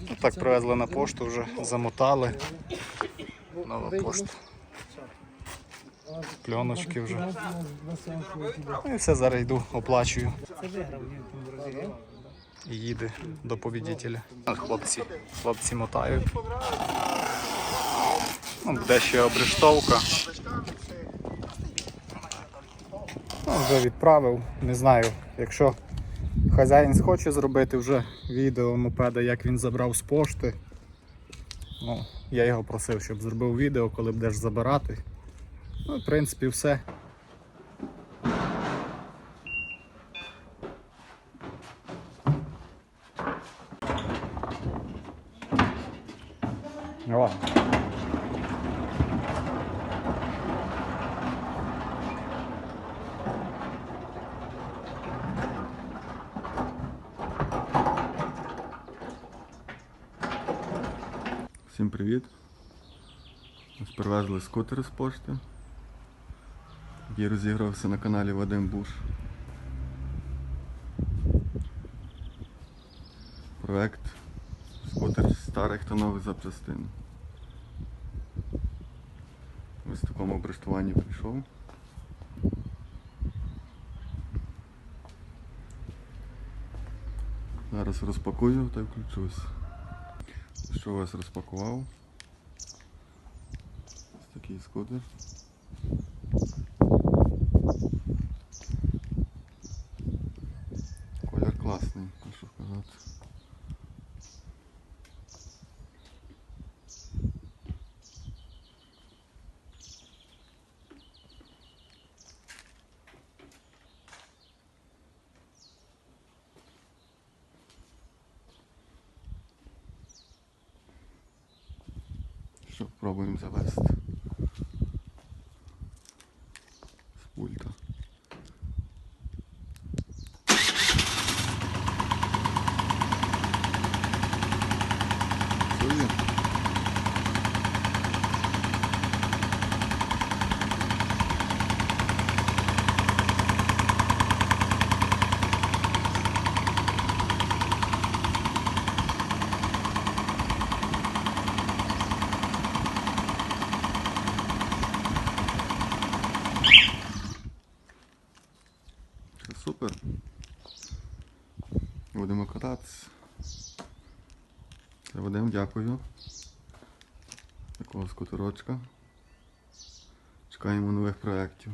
Ну, так привезли на пошту, вже замотали. Нова пошта. Пленочки вже. Ну і все, зараз йду, оплачую. І їде до побідителя. А хлопці, хлопці мотають. Ну, буде ще обрештовка. Ну, вже відправив. Не знаю, якщо хазяїн схоче зробити вже відео мопеда, як він забрав з пошти. Ну, я його просив, щоб зробив відео, коли будеш забирати. Ну, в принципі, все. Давай. Всім привіт. Ось привезли скутер з пошти, який розігрався на каналі Вадим Буш. Проект скутер старих та нових запчастин. Ось в такому обрештуванні прийшов. Зараз розпакую та включусь. Що вас розпакував? Ось такий скутер. Колір класний, що сказати. Що пробуємо завести з пульта. Супер. Будемо кататися. Це Вадим, дякую. Такого скутерочка. Чекаємо нових проєктів.